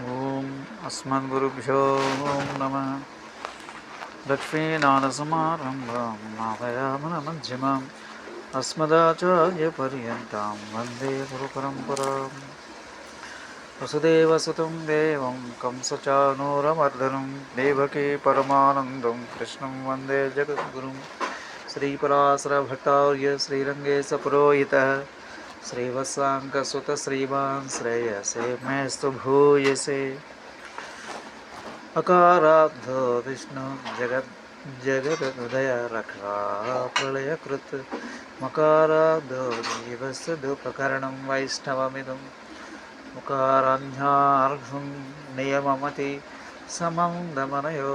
ఓం అస్మద్గురుభ్యో ఓం నమ. లక్ష్మీనారసమారంభం నాదయామనమధ్యమాం అస్మదాచార్యపర్యంతం వందే గురుపరంపరాం. వసుదేవసుతం దేవం కంసచానూరమర్దనం. దేవకీ పరమానందం. కృష్ణం వందే జగద్గురుం. శ్రీపరాశరభటార్య శ్రీరంగేశ పురోహిత. శ్రీవత్సాంకసుత శ్రీమాన్ శ్రేయసే మేస్తు భూయసే అకారాబ్ధో విష్ణు జగద్ జగదుదయ రక్షా ప్రళయకృత్ మకారాబ్ధో జీవస్సు దుపకరణం వైష్ణవమిదం ముకారాన్యార్ఘం నియమమతి సమం దమనయో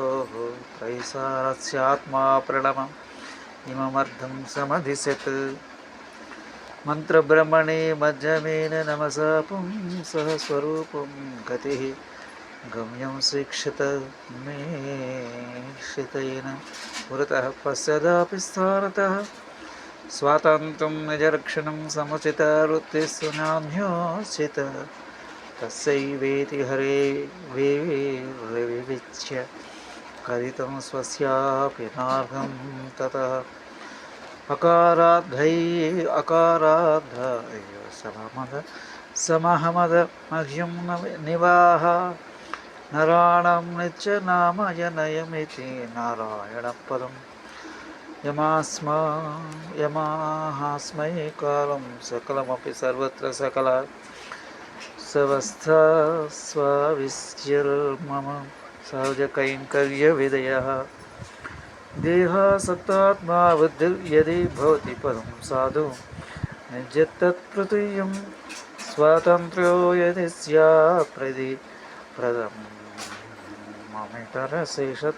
కైసారస్యాత్మా ప్రణమం ఇమమర్థం సమధిసత్ मन्त्रब्रह्मणे मध्यमेन नमसा पुंसः स्वरूपं गतिः गम्यं शिक्षत मे शितेन पुरतः पश्चादापि स्थानतः। स्वातन्त्र्यं निजरक्षणं समुचितवृत्तिस्वनान्योचित तस्यैवेति हरे विविच्य कथितं स्वस्यापि नार्हं ततः। అకారాధై అకారాధ సమహమద సమహమద మహ్యం నివాహ నరాణం నిత్యనామయనయమితి నారాయణం పదం యమాస్మా యమాహాస్మై కాలం సకలమపి సర్వత్ర సకల సవస్థ స్వావిశ్యర్మమ సహజకైంకర్య విదయ దేహ సత్తాత్మా బుద్ధిర్యది భవతి పదం సాధు. నిజత్తత్పృతీయం స్వాతంత్ర్యో యది ప్రది ప్రదం. మమితర శేషత్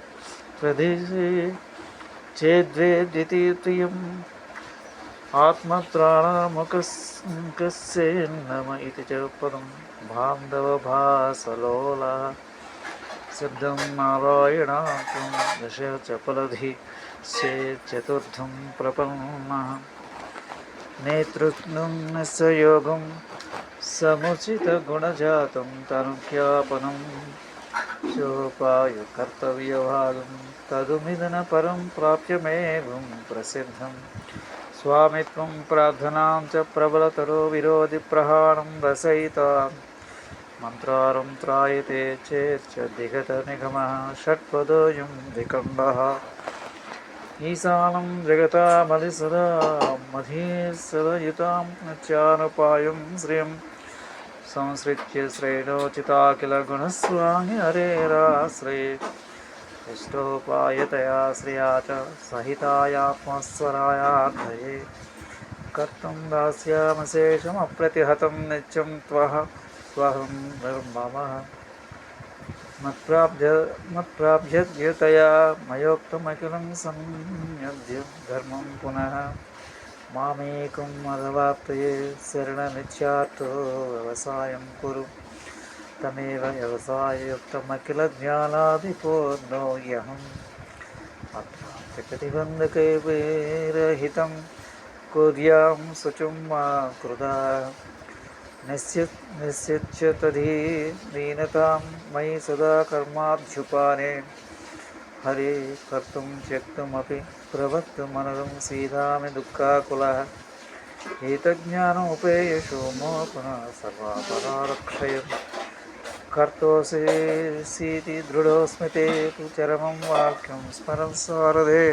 ప్రదేశే చేద్వే ద్వితీయం ఆత్మత్రాణముఖస్కస్యేన్నమ ఇది చ పదం బాంధవ భాసలోలా नारायणाकं दश च फलधि चतुर्थं प्रपन्नः। नेतृत्वस्य योगं, समुचितगुणजातं तनुख्यापनं चोपायकर्तव्यभागं तदुमिदनपरं प्राप्यमेवं प्रसिद्धं। स्वामित्वं प्रार्थनां च प्रबलतरो विरोधिप्रहाणं रसयिताम्। मन्त्रारं त्रायते चेच्च दिगतनिगमः षट्पदोऽयं विकण्डः ईशानं जगतामधिसदा मधीसदयुतां चानुपायं श्रियं संसृत्य श्रेणोचिता किल गुणस्वामि हरेराश्रये इष्टोपायतया श्रिया च सहितायात्मस्वरायार्थये कर्तुं दास्यामशेषमप्रतिहतं नित्यं त्वः त्वहं मत्प्राप्य मत्प्राप्यद्यतया मयोक्तमखिलं पुनः मामेकं मदवाप्तये शरणमिच्छार्थो व्यवसायं कुरु। तमेव व्यवसाययुक्तमखिलज्ञानादिपूर्णो ह्यहम् प्रतिबन्धकैर्हितं कुर्यां मा कृदा निश्चि निश्चित्य तधी दीनतां मयि सदा कर्माभ्युपाने हरे कर्तुं त्यक्तुमपि प्रवक्तुमनदं सीधामि दुःखाकुलः। एतज्ज्ञानमुपेयशो मो पुनः सर्वापरारक्षय। कर्तोऽसीति दृढोऽस्मि ते तु चरमं वाक्यं सारदे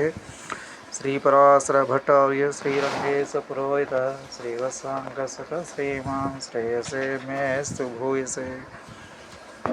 श्रीपरासरभटार्य श्रीरङ्गेशपुरोहितः श्रीवत्साङ्गसुख श्रीमान श्रेयसे मेस्तु भूयसे